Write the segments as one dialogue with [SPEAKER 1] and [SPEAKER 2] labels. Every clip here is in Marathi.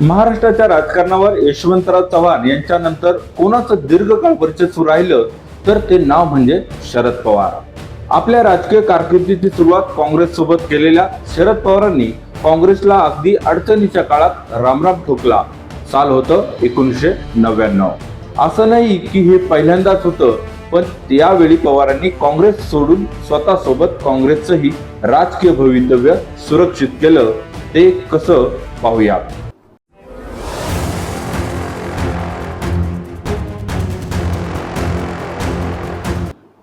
[SPEAKER 1] महाराष्ट्राच्या राजकारणावर यशवंतराव चव्हाण यांच्यानंतर कोणाचं दीर्घकाळ वर्चस्व राहिलं तर ते नाव म्हणजे शरद पवार. आपल्या राजकीय कारकिर्दीची सुरुवात काँग्रेस सोबत केलेल्या शरद पवारांनी काँग्रेसला अगदी अडचणीच्या काळात रामराम ठोकला. साल होतं एकोणीसशे नव्याण्णव. असं नाही की हे पहिल्यांदाच होतं पण त्यावेळी पवारांनी काँग्रेस सोडून स्वतः सोबत काँग्रेसचंही राजकीय भवितव्य सुरक्षित केलं ते कसं पाहूया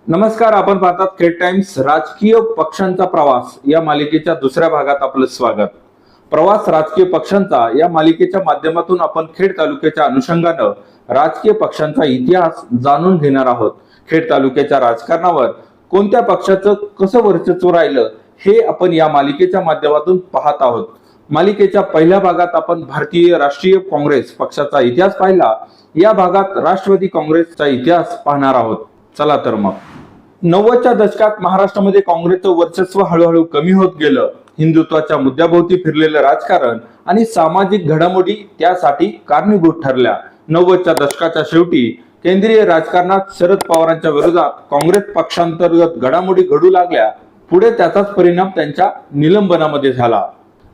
[SPEAKER 1] नमस्कार आपण पाहतात खेड टाइम्स राजकीय पक्षांचा प्रवास. या मालिकेच्या दुसऱ्या भागात आपलं स्वागत. प्रवास राजकीय पक्षांचा. या मालिकेच्या माध्यमातून आपण खेड तालुक्याच्या अनुषंगानं राजकीय पक्षांचा इतिहास जाणून घेणार आहोत. खेड तालुक्याच्या राजकारणावर कोणत्या पक्षाचं कसं वर्चस्व राहिलं हे आपण या मालिकेच्या माध्यमातून पाहत आहोत. मालिकेच्या पहिल्या भागात आपण भारतीय राष्ट्रीय काँग्रेस पक्षाचा इतिहास पाहिला. या भागात राष्ट्रवादी काँग्रेसचा इतिहास पाहणार आहोत. चला तर मग. नव्वदच्या दशकात महाराष्ट्रामध्ये काँग्रेसचं वर्चस्व हळूहळू कमी होत गेलं. हिंदुत्वाच्या मुद्द्याभोवती फिरलेलं राजकारण आणि सामाजिक घडामोडी त्यासाठी कारणीभूत ठरल्या. नव्वदच्या दशकाच्या शेवटी केंद्रीय राजकारणात शरद पवारांच्या विरोधात काँग्रेस पक्षांतर्गत घडामोडी घडू लागल्या. पुढे त्याचाच परिणाम त्यांच्या निलंबनामध्ये झाला.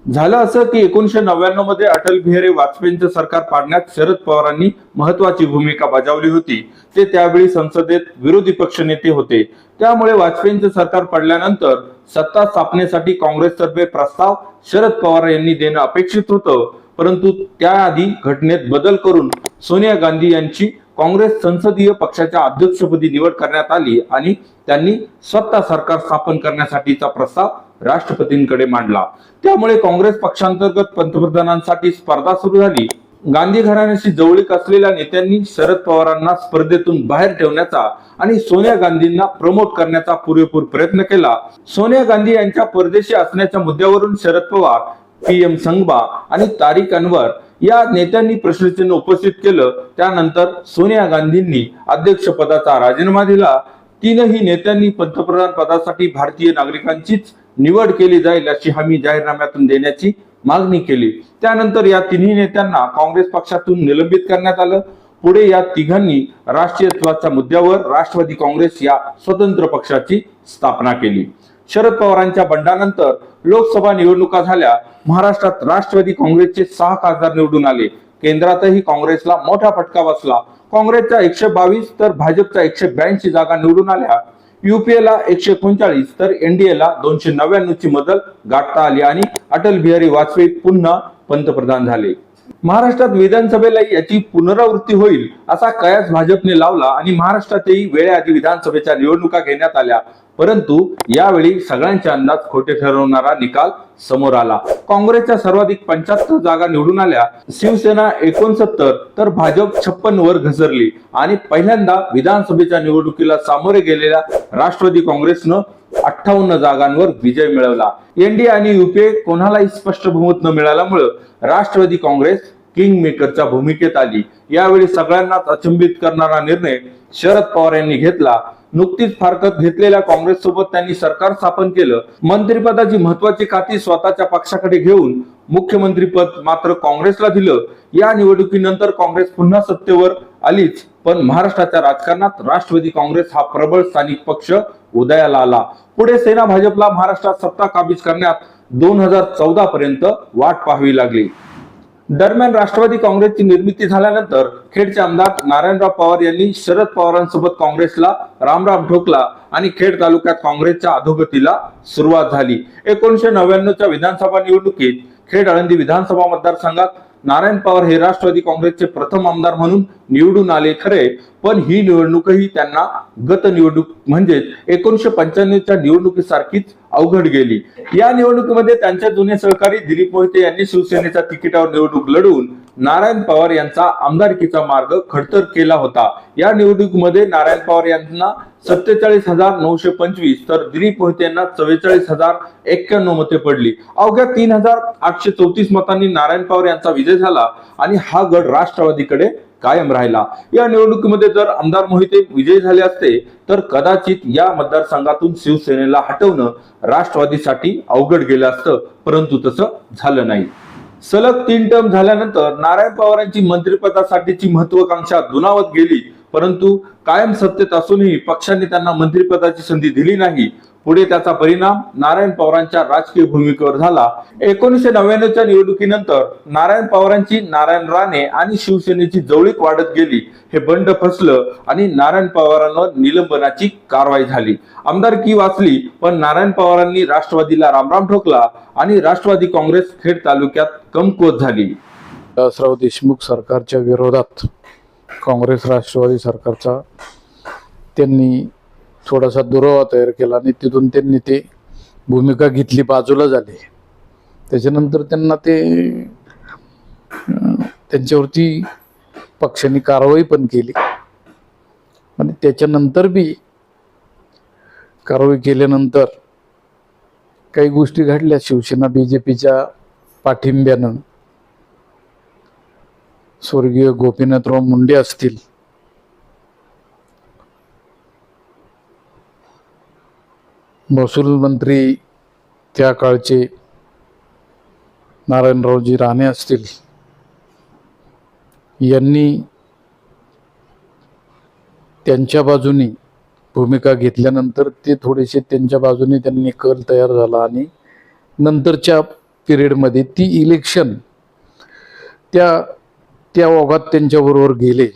[SPEAKER 1] झालं असं की एकोणीशे नव्याण्णवमध्ये अटल बिहारी वाजपेयींचं सरकार पाडण्यात शरद पवारांनी महत्वाची भूमिका बजावली होती. ते त्यावेळी संसदेत विरोधी पक्ष नेते होते. त्यामुळे वाजपेयींचं सरकार पडल्यानंतर सत्ता स्थापनेसाठी काँग्रेसतर्फे प्रस्ताव शरद पवार यांनी देणं अपेक्षित होतं. परंतु त्याआधी घटनेत बदल करून सोनिया गांधी यांची काँग्रेस संसदीय पक्षाच्या अध्यक्षपदी निवड करण्यात आली आणि त्यांनी स्वतः सरकार स्थापन करण्यासाठीचा प्रस्ताव राष्ट्रपतींकडे मांडला. त्यामुळे काँग्रेस पक्षांतर्गत पंतप्रधानांसाठी स्पर्धा सुरू झाली. गांधी घराण्याशी जवळीक असलेल्या नेत्यांनी शरद पवारांना स्पर्धेतून बाहेर ठेवण्याचा आणि सोनिया गांधींना प्रमोट करण्याचा पुरेपूर प्रयत्न केला. सोनिया गांधी यांच्या परदेशी असण्याच्या मुद्द्यावरून शरद पवार पी एम संगबा आणि तारिक अनवर या नेत्यांनी प्रश्नचिन्ह उपस्थित केलं. त्यानंतर सोनिया गांधींनी अध्यक्षपदाचा राजीनामा दिला. तीनही नेत्यांनी पंतप्रधान पदासाठी भारतीय नागरिकांचीच निवड केली जाईल अशी हमी जाहीरनाम्यातून देण्याची मागणी केली. त्यानंतर या तिन्ही नेत्यांना काँग्रेस पक्षातून निलंबित करण्यात आलं. पुढे या तिघांनी राष्ट्रीयत्वाच्या मुद्द्यावर राष्ट्रवादी काँग्रेस या स्वतंत्र पक्षाची स्थापना केली. शरद पवारांच्या बंडानंतर लोकसभा निवडणुका झाल्या. महाराष्ट्रात राष्ट्रवादी काँग्रेसचे सहा खासदार निवडून आले. केंद्रातही काँग्रेसला मोठा फटका बसला. काँग्रेसच्या एकशे बावीस तर भाजपच्या एकशे ब्याऐंशी जागा निवडून आल्या. युपीएला एकशे एकोणचाळीस तर एनडीएला दोनशे नव्याण्णव ची मदत गाठता आली आणि अटल बिहारी वाजपेयी पुन्हा पंतप्रधान झाले. महाराष्ट्रात विधानसभेला याची पुनरावृत्ती होईल असा कयास भाजपने लावला आणि महाराष्ट्रातही वेळेआधी विधानसभेच्या निवडणुका घेण्यात आल्या. परंतु यावेळी सगळ्यांचे अंदाज खोटे ठरवणारा निकाल समोर आला. काँग्रेसच्या सर्वाधिक पंच्याहत्तर जागा निवडून आल्या. शिवसेना एकोणसत्तर तर भाजप छप्पन वर घसरली. आणि पहिल्यांदा विधानसभेच्या निवडणुकीला सामोरे गेलेल्या राष्ट्रवादी काँग्रेसनं अठ्ठावन्न जागांवर विजय मिळवला. एनडीए आणि युपीए कोणालाही स्पष्ट बहुमत न मिळाल्यामुळं राष्ट्रवादी काँग्रेस किंग मेकरच्या भूमिकेत आली. यावेळी सगळ्यांनाच अचंबित करणारा निर्णय शरद पवार यांनी घेतला. नुकतीच फारकत घेतलेल्या काँग्रेस सोबत त्यांनी सरकार स्थापन केलं. मंत्रिपदाची महत्वाची खाती स्वतःच्या पक्षाकडे घेऊन मुख्यमंत्रीपद मात्र काँग्रेसला दिलं. या निवडणुकीनंतर काँग्रेस पुन्हा सत्तेवर आलीच. पण महाराष्ट्राच्या राजकारणात राष्ट्रवादी काँग्रेस हा प्रबळ स्थानिक पक्ष उदयाला आला. पुढे सेना भाजपला महाराष्ट्रात सत्ता काबीज करण्यात दोन हजार चौदा पर्यंत वाट पाहावी लागली. दरम्यान राष्ट्रवादी काँग्रेसची निर्मिती झाल्यानंतर खेडचे आमदार नारायणराव पवार यांनी शरद पवारांसोबत काँग्रेसला रामराम ठोकला आणि खेड तालुक्यात काँग्रेसच्या अधोगतीला सुरुवात झाली. एकोणीशे नव्याण्णवच्या विधानसभा निवडणुकीत खेड आळंदी विधानसभा मतदारसंघात नारायण पवार हे राष्ट्रवादी काँग्रेसचे प्रथम आमदार म्हणून निवडून आले खरे पण ही निवडणूकही त्यांना गत निवडणूक म्हणजेच एकोणीशे पंच्याण्णवच्या निवडणुकीसारखीच अवघड गेली. या निवडणुकीमध्ये त्यांच्या जुने सहकारी दिलीप मोहिते यांनी शिवसेनेच्या तिकिटावर निवडणूक लढवून नारायण पवार यांचा आमदारकीचा मार्ग खडतर केला होता. या निवडणुकीमध्ये नारायण पवार यांना सत्तेचाळीस हजार नऊशे पंचवीस तर दिलीप मोहिते यांना चव्वेचाळीस हजार एक्क्याण्णव मते पडली. अवघ्या तीन हजार आठशे चौतीस मतांनी नारायण पवार यांचा विजय झाला आणि हा गड राष्ट्रवादीकडे कायम राहिला. या निवडणुकीमध्ये जर आमदार मोहिते विजयी झाले असते तर कदाचित या मतदारसंघातून शिवसेनेला हटवणं राष्ट्रवादीसाठी अवघड गेलं असतं परंतु तसं झालं नाही. सलग तीन टर्म झाल्यानंतर नारायण पवारांची मंत्रिपदासाठीची महत्वाकांक्षा दुनावत गेली परंतु कायम सत्तेत असूनही पक्षाने त्यांना मंत्रिपदाची संधी दिली नाही. पुढे त्याचा परिणाम नारायण पवारांच्या राजकीय भूमिकेवर झाला. एकोणीसशे नव्याण्णवच्या निवडणुकीनंतर नारायण पवारांची नारायण राणे आणि शिवसेनेची जवळीक वाढत गेली. हे बंड फसलं आणि नारायण पवारांवर निलंबनाची कारवाई झाली. आमदारकी वाचली पण नारायण पवारांनी राष्ट्रवादीला रामराम ठोकला आणि राष्ट्रवादी काँग्रेस खेड तालुक्यात कमकुवत झाली.
[SPEAKER 2] दासराव देशमुख सरकारच्या विरोधात काँग्रेस राष्ट्रवादी सरकारचा त्यांनी थोडासा दुरावा तयार केला आणि तिथून त्यांनी ते भूमिका घेतली बाजूला झाली. त्याच्यानंतर त्यांना ते त्यांच्यावरती पक्षाने कारवाई पण केली. आणि त्याच्यानंतर बी कारवाई केल्यानंतर काही गोष्टी घडल्या. शिवसेना बी जे पीच्या पाठिंब्यानं स्वर्गीय गोपीनाथराव मुंडे असतील महसूल मंत्री त्या काळचे नारायणरावजी राणे असतील यांनी त्यांच्या बाजूनी भूमिका घेतल्यानंतर ते थोडेसे त्यांच्या बाजूने त्यांनी कल तयार झाला आणि नंतरच्या पिरियडमध्ये ती इलेक्शन त्या त्या ओघात त्यांच्याबरोबर गेले.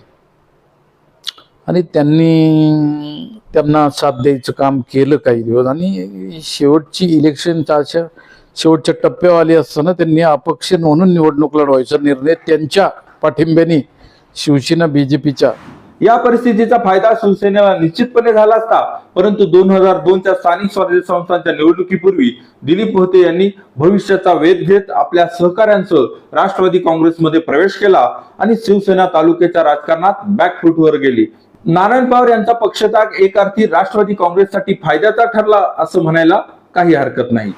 [SPEAKER 2] आणि त्यांनी त्यांना साथ द्यायचं काम केलं काही दिवस. आणि शेवटची इलेक्शनच्या अशा शेवटच्या टप्प्यावर आली असताना त्यांनी अपक्ष म्हणून निवडणूक लढवायचा निर्णय त्यांच्या पाठिंब्याने शिवसेना बीजेपीच्या.
[SPEAKER 1] या परिस्थितीचा फायदा शिवसेनेला निश्चितपणे झाला असता परंतु दोन हजार दोनच्या स्थानिक स्वराज्य संस्थांच्या निवडणुकीपूर्वी दिलीप होते यांनी भविष्याचा वेध घेत आपल्या सहकाऱ्यांसह राष्ट्रवादी काँग्रेसमध्ये प्रवेश केला आणि शिवसेना तालुक्याच्या राजकारणात बॅकफुटवर गेली. नारायण पवार यांचा पक्षत्याग एक अर्थी राष्ट्रवादी काँग्रेससाठी फायद्याचा ठरला असं म्हणायला काही हरकत नाही.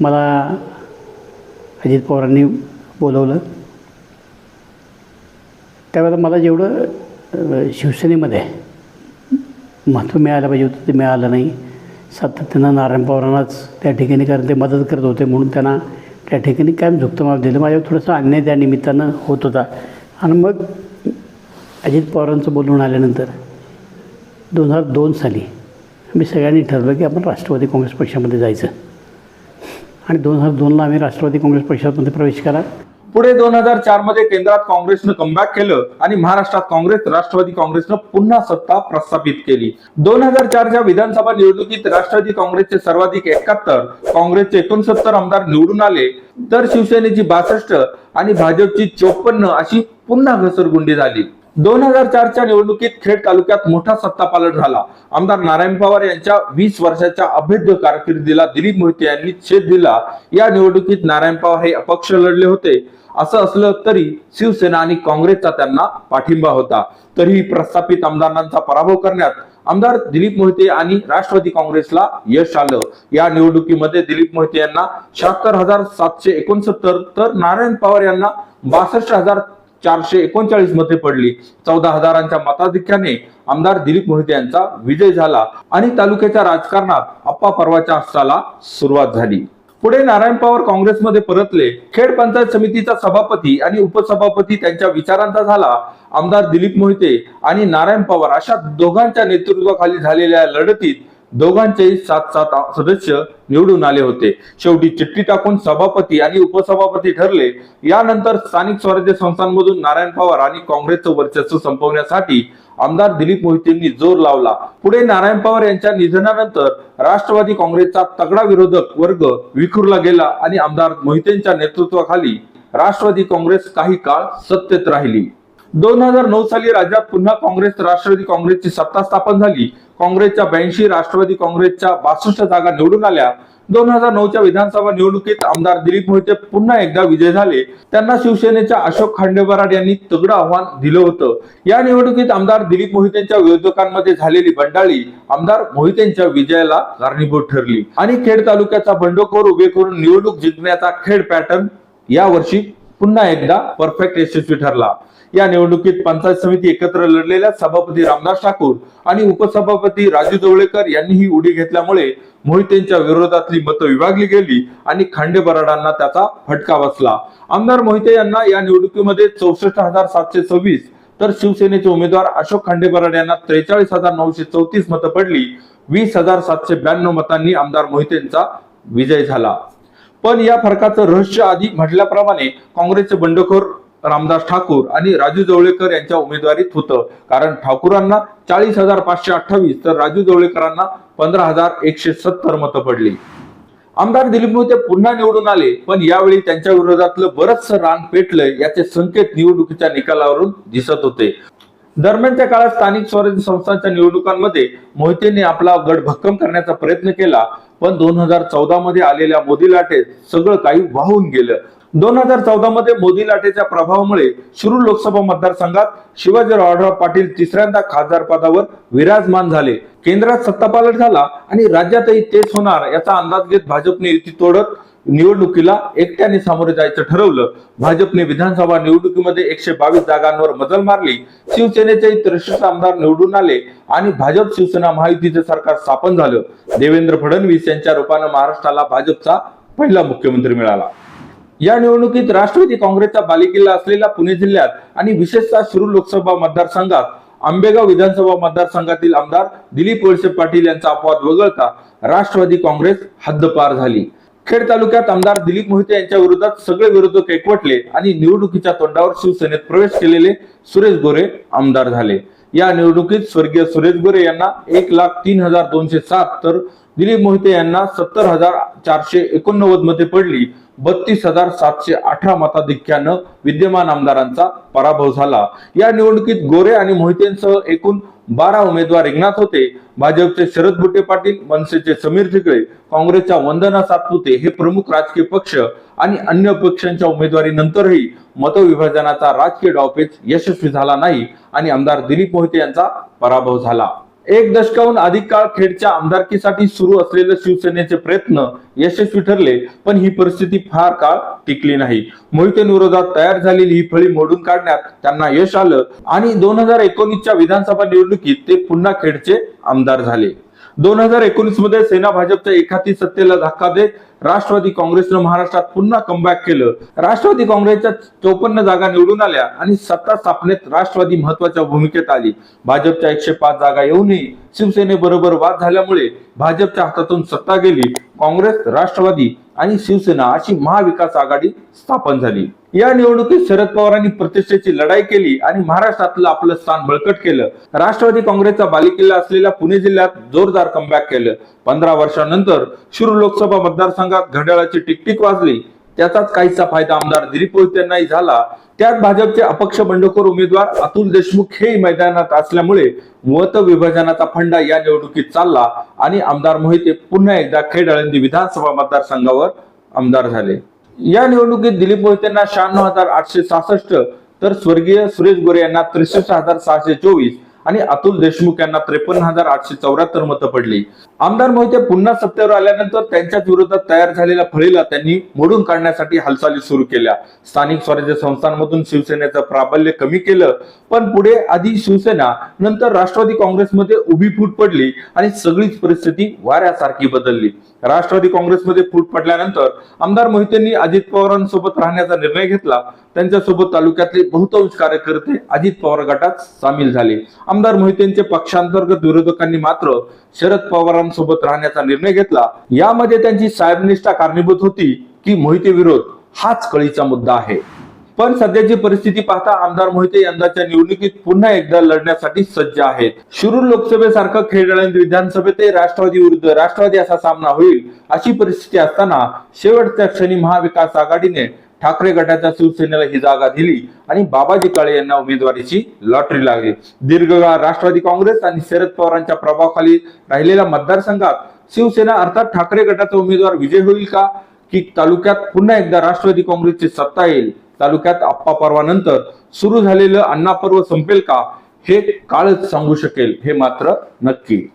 [SPEAKER 3] मला अजित पवारांनी बोलवलं. त्यावेळेला मला जेवढं शिवसेनेमध्ये महत्त्व मिळालं पाहिजे होतं ते मिळालं नाही. सातत्यानं नारायण पवारांनाच त्या ठिकाणी कारण ते मदत करत होते म्हणून त्यांना त्या ठिकाणी कायम झुकतं माप दिलं. माझ्यावर थोडंसं अन्याय त्या निमित्तानं होत होता. आणि मग अजित पवारांचं बोलून आल्यानंतर दोन हजार दोन साली आम्ही सगळ्यांनी ठरवलं की आपण राष्ट्रवादी काँग्रेस पक्षामध्ये जायचं. आणि दोन हजार दोनला आम्ही राष्ट्रवादी काँग्रेस पक्षामध्ये प्रवेश करा
[SPEAKER 1] पुढे दोन हजार चारमध्ये केंद्रात काँग्रेसनं कमबॅक केलं आणि महाराष्ट्रात काँग्रेस राष्ट्रवादी काँग्रेसनं पुन्हा सत्ता प्रस्थापित केली. दोन हजार चारच्या विधानसभा निवडणुकीत राष्ट्रवादी काँग्रेसचे सर्वाधिक एकाहत्तर काँग्रेसचे एकोणसत्तर आमदार निवडून आले. तर शिवसेनेची बासष्ट आणि भाजपची चोपन्न अशी पुन्हा घसरगुंडी झाली. दोन हजार चारच्या निवडणुकीत खेड तालुक्यात मोठा सत्तापालट झाला. आमदार नारायण पवार यांच्या वीस वर्षाच्या अभेद्य कारकिर्दीला दिलीप मोहिते यांनी छेद दिला. या निवडणुकीत नारायण पवार हे अपक्ष लढले होते. असं असलं तरी शिवसेना आणि काँग्रेसचा त्यांना पाठिंबा होता. तरीही प्रस्थापित आमदारांचा पराभव करण्यात आमदार दिलीप मोहिते आणि राष्ट्रवादी काँग्रेसला यश आलं. या निवडणुकीमध्ये दिलीप मोहिते यांना शहात्तर हजार सातशे एकोणसत्तर तर नारायण पवार यांना बासष्ट हजार चारशे एकोणचाळीसमध्ये पडली. चौदा हजारांच्या मताधिक्याने आमदार दिलीप मोहिते यांचा विजय झाला आणि तालुक्याच्या राजकारणात अप्पा पर्वाच्या हस्ताला सुरुवात झाली. पुढे नारायण पवार काँग्रेसमध्ये परतले. खेड पंचायत समितीचा सभापती आणि उपसभापती त्यांच्या विचारांचा झाला. आमदार दिलीप मोहिते आणि नारायण पवार अशा दोघांच्या नेतृत्वाखाली झालेल्या लढतीत दोघांचेही सात सात सदस्य निवडून आले होते. शेवटी चिठ्ठी टाकून सभापती आणि उपसभापती ठरले. यानंतर स्थानिक स्वराज्य संस्थांमधून नारायण पवार आणि काँग्रेसचं वर्चस्व संपवण्यासाठी आमदार दिलीप मोहितेंनी जोर लावला. पुढे नारायण पवार यांच्या निधनानंतर राष्ट्रवादी काँग्रेसचा तगडा विरोधक वर्ग विखुरला गेला आणि आमदार मोहितेंच्या नेतृत्वाखाली राष्ट्रवादी काँग्रेस काही काळ सत्तेत राहिली. दोन हजार नऊ साली राज्यात पुन्हा काँग्रेस राष्ट्रवादी काँग्रेसची सत्ता स्थापन झाली. काँग्रेसच्या ब्याऐंशी राष्ट्रवादी काँग्रेसच्या बासष्ट जागा निवडून आल्या. दोन हजार नऊच्या विधानसभा निवडणुकीत आमदार दिलीप मोहिते पुन्हा एकदा विजय झाले. त्यांना शिवसेनेच्या अशोक खांडेबराड यांनी तगडं आव्हान दिलं होतं. या निवडणुकीत आमदार दिलीप मोहितेंच्या विरोधकांमध्ये झालेली बंडाळी आमदार मोहितेंच्या विजयाला कारणीभूत ठरली. आणि खेड तालुक्याचा बंडखोर उभे करून निवडणूक जिंकण्याचा खेड पॅटर्न यावर्षी पुन्हा एकदा परफेक्ट यशस्वी ठरला. या निवडणुकीत पंचायत समिती एकत्र लढलेल्या सभापती रामदास ठाकूर आणि उपसभापती राजू जवळेकर यांनीही उडी घेतल्यामुळे मोहितेंच्या विरोधातली मतं विभागली गेली आणि खांडे बराडांना त्याचा फटका बसला. आमदार मोहिते यांना या निवडणुकीमध्ये चौसष्ट हजार सातशे सव्वीस तर शिवसेनेचे उमेदवार अशोक खांडे बराड यांना त्रेचाळीस हजार नऊशे चौतीस मतं पडली. वीस हजार सातशे ब्याण्णव मतांनी आमदार मोहितेंचा विजय झाला. पण या फरकाचं रहस्य आधी म्हटल्याप्रमाणे काँग्रेसचे बंडखोर रामदास ठाकूर आणि राजू जवळेकर यांच्या उमेदवारीत होतं. कारण ठाकूरांना चाळीस हजार पाचशे अठ्ठावीस तर राजू जवळेकरांना पंधरा हजार एकशे सत्तर मतं पडली. आमदार दिलीप मोहिते पुन्हा निवडून आले पण यावेळी त्यांच्या विरोधातलं बरचसं रान पेटलंय याचे संकेत निवडणुकीच्या निकालावरून दिसत होते. दरम्यानच्या काळात स्थानिक स्वराज्य संस्थांच्या निवडणुकांमध्ये मोहितेने आपला गड भक्कम करण्याचा प्रयत्न केला पण दोन हजार चौदा मध्ये आलेल्या मोदी लाटेत सगळं काही वाहून गेलं. दोन हजार चौदा मध्ये मोदी लाटेच्या प्रभावामुळे शिरूर लोकसभा मतदारसंघात शिवाजीरावराव पाटील तिसऱ्यांदा खासदार पदावर विराजमान झाले. केंद्रात सत्तापालट झाला आणि राज्यातही तेच होणार याचा अंदाज घेत भाजपने युती तोडत निवडणुकीला एकट्याने सामोरे जायचं ठरवलं. भाजपने विधानसभा निवडणुकीमध्ये एकशे बावीस जागांवर मजल मारली. शिवसेनेचेही त्रेसष्ट आमदार निवडून आले आणि भाजप शिवसेना महायुतीचे सरकार स्थापन झालं. देवेंद्र फडणवीस यांच्या रूपानं महाराष्ट्राला भाजपचा पहिला मुख्यमंत्री मिळाला. या निवडणुकीत राष्ट्रवादी काँग्रेसचा बालेकिल्ला असलेल्या पुणे जिल्ह्यात आणि विशेषतः शिरूर लोकसभा मतदारसंघात आंबेगाव विधानसभा मतदारसंघातील आमदार दिलीप वळसे पाटील यांचा अपवाद वगळता राष्ट्रवादी काँग्रेस हद्दपार झाली. खेड तालुक्यात आमदार दिलीप मोहिते यांच्या विरोधात सगळे विरोधक एकवटले आणि निवडणुकीच्या तोंडावर शिवसेनेत प्रवेश केलेले सुरेश गोरे आमदार झाले. या निवडणुकीत स्वर्गीय सुरेश गोरे यांना एक लाख तीन हजार दोनशे सात तर दिलीप मोहिते यांना सत्तर हजार चारशे एकोणनव्वद मते पडली. बत्तीस हजार सातशे अठरा मताधिक्यानं विद्यमान आमदारांचा पराभव झाला. या निवडणुकीत गोरे आणि मोहितेंसह एकूण बारा उमेदवार रिंगणात होते. भाजपचे शरद बुटे पाटील मनसेचे समीर ठिकळे काँग्रेसच्या वंदना सातपुते हे प्रमुख राजकीय पक्ष आणि अन्य पक्षांच्या उमेदवारीनंतरही मतविभाजनाचा राजकीय डावपेच यशस्वी झाला नाही आणि आमदार दिलीप मोहिते यांचा पराभव झाला. एक दशकाहून अधिक काळ खेडच्या आमदारकीसाठी सुरू असलेले शिवसेनेचे प्रयत्न यशस्वी ठरले पण ही परिस्थिती फार काळ टिकली नाही. मोहितेंविरोधात तयार झालेली ही फळी मोडून काढण्यात त्यांना यश आलं आणि दोन हजार एकोणीसच्या विधानसभा निवडणुकीत ते पुन्हा खेडचे आमदार झाले. दोन हजार एकोणीसमध्ये सेना भाजपच्या एखादी सत्तेला धक्का देत राष्ट्रवादी काँग्रेसनं महाराष्ट्रात पुन्हा कमबॅक केलं. राष्ट्रवादी काँग्रेसच्या चौपन्न जागा निवडून आल्या आणि सत्ता स्थापनेत राष्ट्रवादी महत्त्वाच्या भूमिकेत आली. भाजपच्या एकशे पाच जागा येऊनही शिवसेनेबरोबर वाद झाल्यामुळे भाजपच्या हातातून सत्ता गेली. काँग्रेस राष्ट्रवादी आणि शिवसेना अशी महाविकास आघाडी स्थापन झाली. या निवडणुकीत शरद पवारांनी प्रतिष्ठेची लढाई केली आणि महाराष्ट्रातलं आपलं स्थान बळकट केलं. राष्ट्रवादी काँग्रेसचा बालेकिल्ला असलेल्या पुणे जिल्ह्यात जोरदार कमबॅक केलं. पंधरा वर्षानंतर शिरूर लोकसभा मतदारसंघ मतदारसंघात घड्याळाची टिकटिक वाजली त्याचाच काहीसा फायदा आमदार दिलीप यांनाही झाला. त्यात भाजपचे अपक्ष बंडखोर उमेदवार अतुल देशमुख हे मैदानात असल्यामुळे मत विभाजनाचा फंडा या निवडणुकीत चालला आणि आमदार मोहिते पुन्हा एकदा खेड आळंदी विधानसभा मतदारसंघावर आमदार झाले. या निवडणुकीत दिलीप मोहितेंना शहाण्णव हजार आठशे सहासष्ट तर स्वर्गीय सुरेश गोरे यांना त्रेसष्ट हजार सहाशे चोवीस आणि अतुल देशमुख यांना त्रेपन्न हजार आठशे चौऱ्याहत्तर मतं पडली. आमदार मोहिते पुन्हा सत्तेवर आल्यानंतर त्यांच्याच विरोधात तयार झालेल्या फळीला त्यांनी मोडून काढण्यासाठी हालचाली सुरू केल्या. स्थानिक स्वराज्य संस्थांमधून शिवसेनेचं प्राबल्य कमी केलं पण पुढे आधी शिवसेना नंतर राष्ट्रवादी काँग्रेसमध्ये उभी फूट पडली आणि सगळीच परिस्थिती वाऱ्यासारखी बदलली. राष्ट्रवादी काँग्रेसमध्ये फूट पडल्यानंतर आमदार मोहितेंनी अजित पवारांसोबत राहण्याचा निर्णय घेतला. त्यांच्यासोबत तालुक्यातले बहुतांश कार्यकर्ते अजित पवार गटात सामील झाले. आमदार मोहितेंचे पक्षांतर्गत विरोधकांनी मात्र शरद पवारांसोबत राहण्याचा निर्णय घेतला. यामध्ये त्यांची साहेबनिष्ठा कारणीभूत होती की मोहिते विरोध हाच कळीचा मुद्दा आहे. पण सध्याची परिस्थिती पाहता आमदार मोहिते यंदाच्या निवडणुकीत पुन्हा एकदा लढण्यासाठी सज्ज आहेत. शिरूर लोकसभेसारखं खेळाळंदी विधानसभेत राष्ट्रवादी विरुद्ध राष्ट्रवादी असा सामना होईल अशी परिस्थिती असताना शेवटच्या क्षणी महाविकास आघाडीने ठाकरे गटाच्या शिवसेनेला ही जागा दिली आणि बाबाजी काळे यांना उमेदवारीची लॉटरी लागली. दीर्घकाळ राष्ट्रवादी काँग्रेस आणि शरद पवारांच्या प्रभावाखाली राहिलेल्या मतदारसंघात शिवसेना अर्थात ठाकरे गटाचा उमेदवार विजय होईल का? की तालुक्यात पुन्हा एकदा राष्ट्रवादी काँग्रेसची सत्ता येईल? तालुक्यात आप्पा पर्वानंतर सुरू झालेलं अण्णा पर्व संपेल का हे काळच सांगू शकेल हे मात्र नक्की.